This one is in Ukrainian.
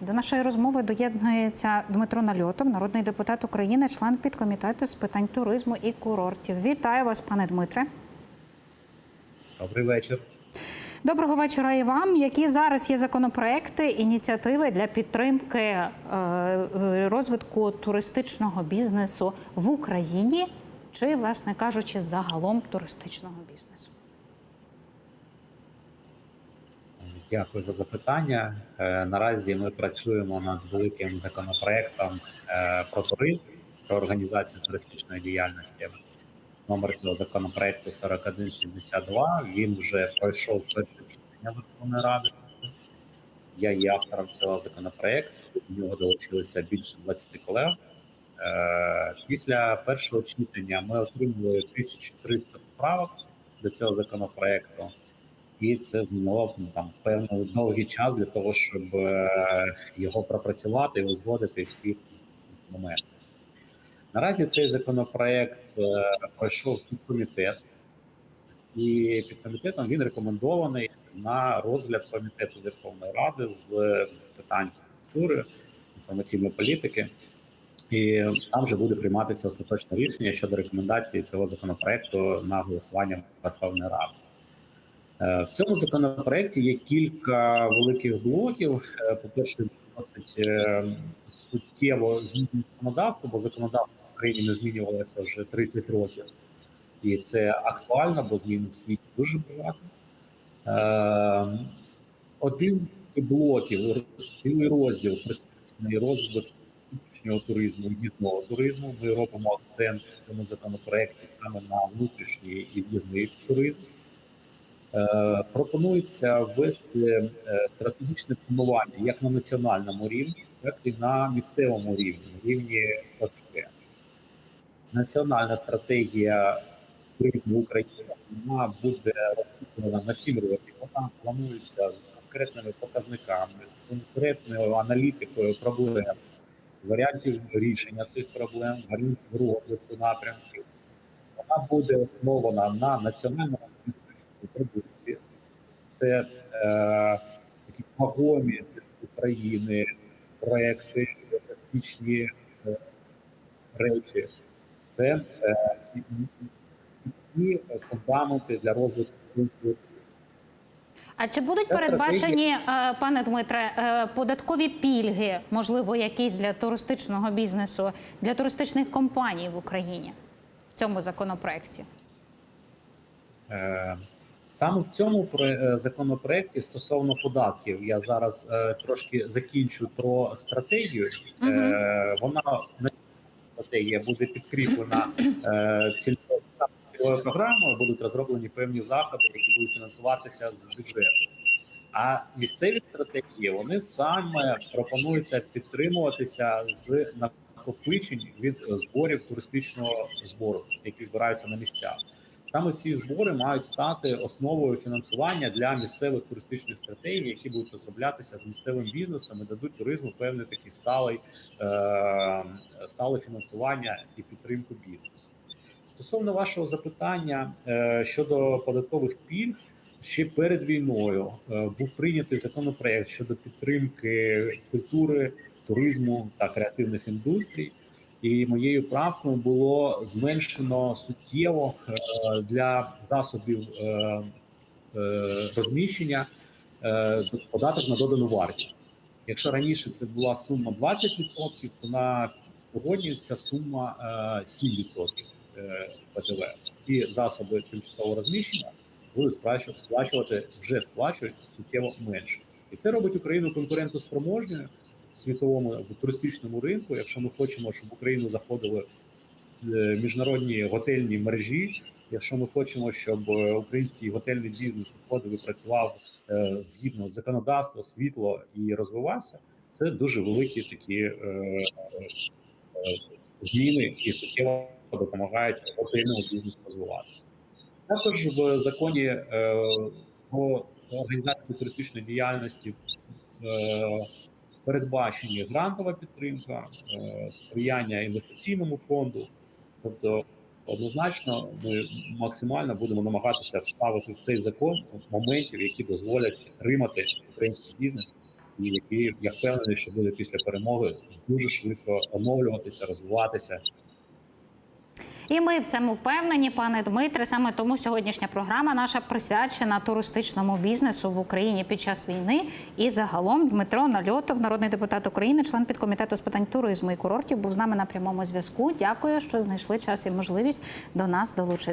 До нашої розмови доєднується Дмитро Нальотов, народний депутат України, член підкомітету з питань туризму і курортів. Вітаю вас, пане Дмитре. Добрий вечір. Доброго вечора і вам. Які зараз є законопроекти, ініціативи для підтримки е, розвитку туристичного бізнесу в Україні, чи, власне кажучи, загалом туристичного бізнесу? Дякую за запитання. Е, Наразі ми працюємо над великим законопроектом е, про туризм, про організацію туристичної діяльності. Номер цього законопроекту 4162. Він вже пройшов перше читання Верховної Ради. Я є автором цього законопроекту. До нього долучилося більше 20 колег. Е, Після першого читання ми отримали 1300 справок до цього законопроекту. І це зайняло ну, там певний довгий час для того, щоб е, його пропрацювати і узгодити всі моменти. Наразі цей законопроект е, пройшов підкомітет, і підкомітетом він рекомендований на розгляд комітету Верховної Ради з питань культури, інформаційної політики. І там вже буде прийматися остаточне рішення щодо рекомендації цього законопроекту на голосування Верховної Ради. Е, В цьому законопроекті є кілька великих блоків. Е, По-перше, досить е, суттєво змінює законодавство, бо законодавство в Україні не змінювалося вже 30 років, і це актуально, бо змін в світі дуже багато. Один з блоків, цілий розділ присвячений розвитку внутрішнього туризму і в'їзного туризму. Ми робимо акцент в цьому законопроекті саме на внутрішній і в'їзний туризм. Е, Пропонується ввести е, стратегічне планування як на національному рівні, так і на місцевому рівні, рівні ОТГ. Національна стратегія туризму України вона буде розроблена на 7 років. Вона планується з конкретними показниками, з конкретною аналітикою проблем, варіантів рішення цих проблем, варіантів розвитку напрямків. Вона буде основана на національному продукті. Це е, такі вагомі України проекти, практичні е, речі. Це е, фундаменти для розвитку українського туризму. А чи будуть Ця передбачені, е, пане Дмитре, е, податкові пільги, можливо, якісь для туристичного бізнесу, для туристичних компаній в Україні в цьому законопроекті? Е, Саме в цьому е, законопроекті стосовно податків я зараз е, трошки закінчу про стратегію. Мгм. Е, Вона на стратегія буде підкріплена е, цільовою програмою. Будуть розроблені певні заходи, які будуть фінансуватися з бюджету. А місцеві стратегії вони саме пропонуються підтримуватися з накопичень від зборів туристичного збору, які збираються на місцях. Саме ці збори мають стати основою фінансування для місцевих туристичних стратегій, які будуть розроблятися з місцевим бізнесом і дадуть туризму певний такий сталий е, стале фінансування і підтримку бізнесу. Стосовно вашого запитання е, щодо податкових пільг, ще перед війною е, був прийнятий законопроект щодо підтримки культури, туризму та креативних індустрій. І моєю правкою було зменшено суттєво е, для засобів е, е, розміщення податок на додану вартість. Якщо раніше це була сума 20%, то на сьогодні ця сума е, 7% е, ПДВ. Всі засоби тимчасового розміщення будуть сплачувати, вже сплачують суттєво менше, і це робить Україну конкурентоспроможною світовому туристичному ринку. Якщо ми хочемо, щоб в Україну заходили е, міжнародні готельні мережі. Якщо ми хочемо, щоб е, український готельний бізнес виходив і працював е, згідно законодавства, світло і розвивався, це дуже великі такі зміни і суттєво допомагають готельному бізнесу розвиватися. Також в законі про організацію туристичної діяльності передбачені грантова підтримка, е, сприяння інвестиційному фонду. Тобто, однозначно, ми максимально будемо намагатися вставити в цей закон моментів, які дозволять підтримати український бізнес і які я впевнений, що буде після перемоги дуже швидко оновлюватися, розвиватися. І ми в цьому впевнені, пане Дмитре. Саме тому сьогоднішня програма наша присвячена туристичному бізнесу в Україні під час війни. І загалом Дмитро Нальотов, народний депутат України, член підкомітету з питань туризму і курортів, був з нами на прямому зв'язку. Дякую, що знайшли час і можливість до нас долучити.